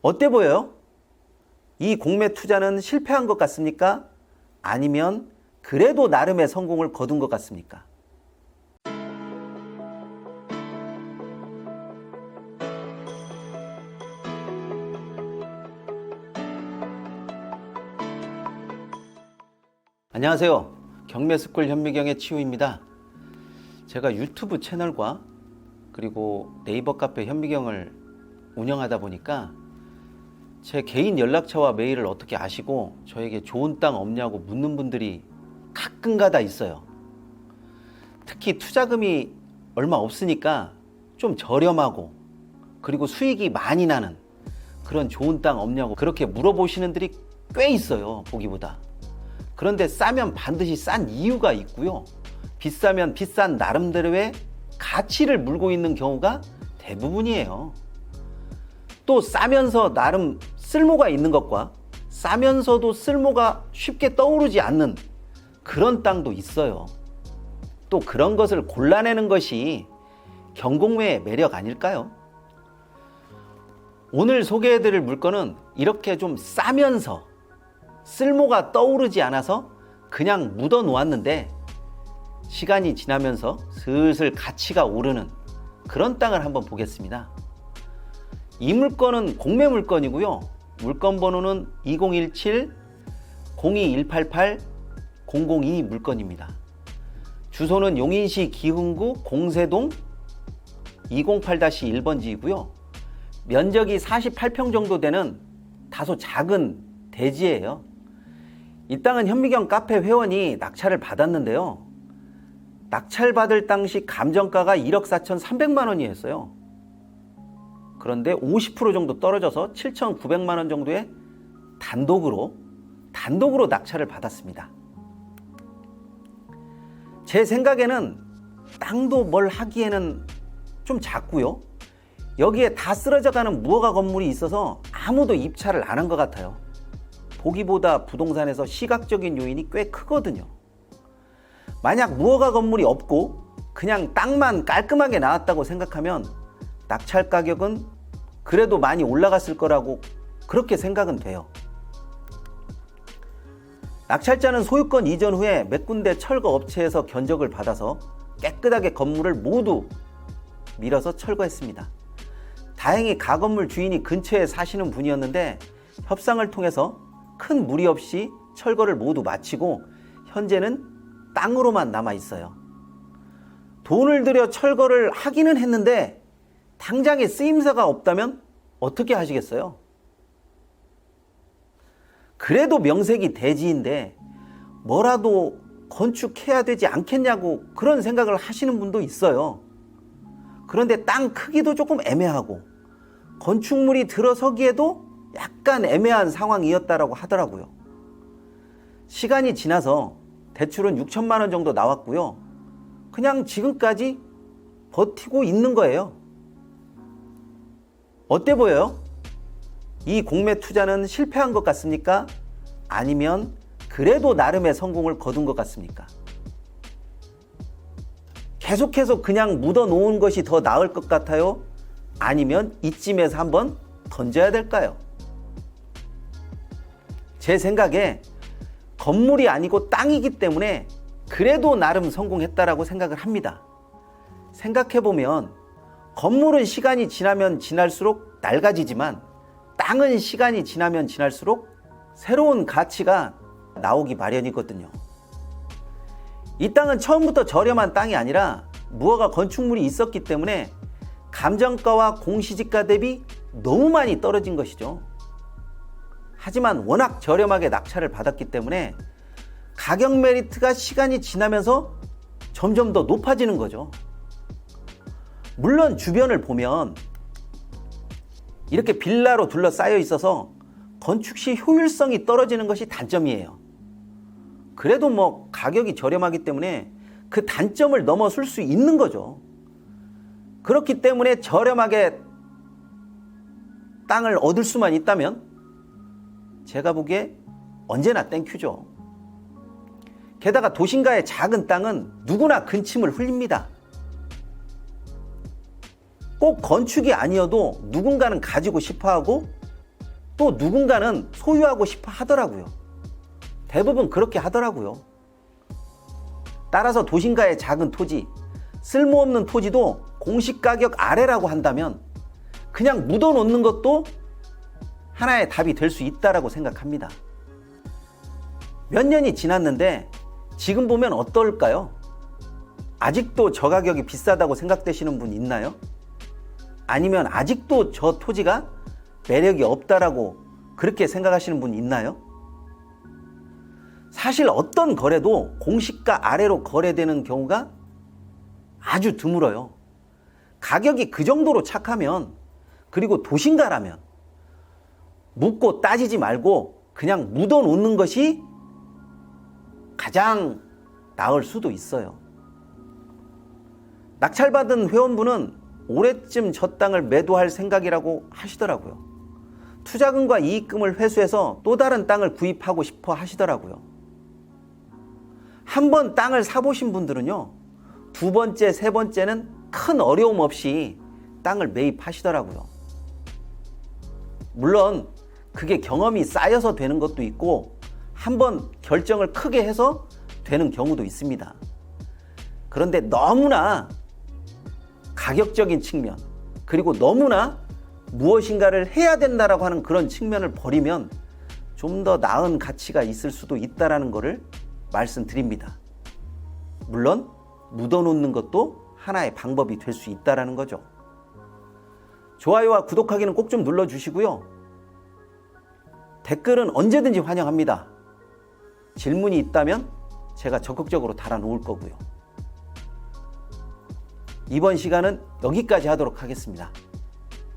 어때 보여요? 이 공매 투자는 실패한 것 같습니까? 아니면 그래도 나름의 성공을 거둔 것 같습니까? 안녕하세요. 경매스쿨 현미경의 치우입니다. 제가 유튜브 채널과 그리고 네이버 카페 현미경을 운영하다 보니까 제 개인 연락처와 메일을 어떻게 아시고 저에게 좋은 땅 없냐고 묻는 분들이 가끔가다 있어요. 특히 투자금이 얼마 없으니까 좀 저렴하고 그리고 수익이 많이 나는 그런 좋은 땅 없냐고 그렇게 물어보시는 분들이 꽤 있어요. 보기보다. 그런데 싸면 반드시 싼 이유가 있고요. 비싸면 비싼 나름대로의 가치를 물고 있는 경우가 대부분이에요. 또 싸면서 나름 쓸모가 있는 것과 싸면서도 쓸모가 쉽게 떠오르지 않는 그런 땅도 있어요. 또 그런 것을 골라내는 것이 경공매의 매력 아닐까요? 오늘 소개해드릴 물건은 이렇게 좀 싸면서 쓸모가 떠오르지 않아서 그냥 묻어 놓았는데 시간이 지나면서 슬슬 가치가 오르는 그런 땅을 한번 보겠습니다. 이 물건은 공매 물건이고요. 물건 번호는 2017 02188 002 물건입니다. 주소는 용인시 기흥구 공세동 208-1번지이고요. 면적이 48평 정도 되는 다소 작은 대지예요. 이 땅은 현미경 카페 회원이 낙찰을 받았는데요. 낙찰 받을 당시 감정가가 1억 4,300만 원이었어요. 그런데 50% 정도 떨어져서 7,900만 원 정도의 단독으로 단독으로 낙찰을 받았습니다. 제 생각에는 땅도 뭘 하기에는 좀 작고요. 여기에 다 쓰러져가는 무허가 건물이 있어서 아무도 입찰을 안 한 것 같아요. 보기보다 부동산에서 시각적인 요인이 꽤 크거든요. 만약 무허가 건물이 없고 그냥 땅만 깔끔하게 나왔다고 생각하면 낙찰 가격은 그래도 많이 올라갔을 거라고 그렇게 생각은 돼요. 낙찰자는 소유권 이전 후에 몇 군데 철거 업체에서 견적을 받아서 깨끗하게 건물을 모두 밀어서 철거했습니다. 다행히 가건물 주인이 근처에 사시는 분이었는데 협상을 통해서 큰 무리 없이 철거를 모두 마치고 현재는 땅으로만 남아 있어요. 돈을 들여 철거를 하기는 했는데 당장에 쓰임새가 없다면 어떻게 하시겠어요? 그래도 명색이 대지인데 뭐라도 건축해야 되지 않겠냐고 그런 생각을 하시는 분도 있어요. 그런데 땅 크기도 조금 애매하고 건축물이 들어서기에도 약간 애매한 상황이었다라고 하더라고요. 시간이 지나서 대출은 6천만 원 정도 나왔고요. 그냥 지금까지 버티고 있는 거예요. 어때 보여요? 이 공매 투자는 실패한 것 같습니까? 아니면 그래도 나름의 성공을 거둔 것 같습니까? 계속해서 그냥 묻어 놓은 것이 더 나을 것 같아요? 아니면 이쯤에서 한번 던져야 될까요? 제 생각에 건물이 아니고 땅이기 때문에 그래도 나름 성공했다라고 생각을 합니다. 생각해보면 건물은 시간이 지나면 지날수록 낡아지지만 땅은 시간이 지나면 지날수록 새로운 가치가 나오기 마련이거든요. 이 땅은 처음부터 저렴한 땅이 아니라 무허가 건축물이 있었기 때문에 감정가와 공시지가 대비 너무 많이 떨어진 것이죠. 하지만 워낙 저렴하게 낙찰을 받았기 때문에 가격 메리트가 시간이 지나면서 점점 더 높아지는 거죠. 물론 주변을 보면 이렇게 빌라로 둘러싸여 있어서 건축 시 효율성이 떨어지는 것이 단점이에요. 그래도 뭐 가격이 저렴하기 때문에 그 단점을 넘어설 수 있는 거죠. 그렇기 때문에 저렴하게 땅을 얻을 수만 있다면 제가 보기에 언제나 땡큐죠. 게다가 도심가의 작은 땅은 누구나 근침을 흘립니다. 꼭 건축이 아니어도 누군가는 가지고 싶어 하고 또 누군가는 소유하고 싶어 하더라고요. 대부분 그렇게 하더라고요. 따라서 도심가의 작은 토지, 쓸모없는 토지도 공시 가격 아래라고 한다면 그냥 묻어 놓는 것도 하나의 답이 될 수 있다라고 생각합니다. 몇 년이 지났는데 지금 보면 어떨까요? 아직도 저 가격이 비싸다고 생각되시는 분 있나요? 아니면 아직도 저 토지가 매력이 없다라고 그렇게 생각하시는 분 있나요? 사실 어떤 거래도 공시가 아래로 거래되는 경우가 아주 드물어요. 가격이 그 정도로 착하면 그리고 도심가라면 묻고 따지지 말고 그냥 묻어 놓는 것이 가장 나을 수도 있어요. 낙찰받은 회원분은 올해쯤 저 땅을 매도할 생각이라고 하시더라고요. 투자금과 이익금을 회수해서 또 다른 땅을 구입하고 싶어 하시더라고요. 한 번 땅을 사보신 분들은요, 두 번째, 세 번째는 큰 어려움 없이 땅을 매입하시더라고요. 물론 그게 경험이 쌓여서 되는 것도 있고, 한 번 결정을 크게 해서 되는 경우도 있습니다. 그런데 너무나 가격적인 측면, 그리고 너무나 무엇인가를 해야 된다라고 하는 그런 측면을 버리면 좀 더 나은 가치가 있을 수도 있다라는 것을 말씀드립니다. 물론 묻어놓는 것도 하나의 방법이 될 수 있다라는 거죠. 좋아요와 구독하기는 꼭 좀 눌러주시고요. 댓글은 언제든지 환영합니다. 질문이 있다면 제가 적극적으로 달아놓을 거고요. 이번 시간은 여기까지 하도록 하겠습니다.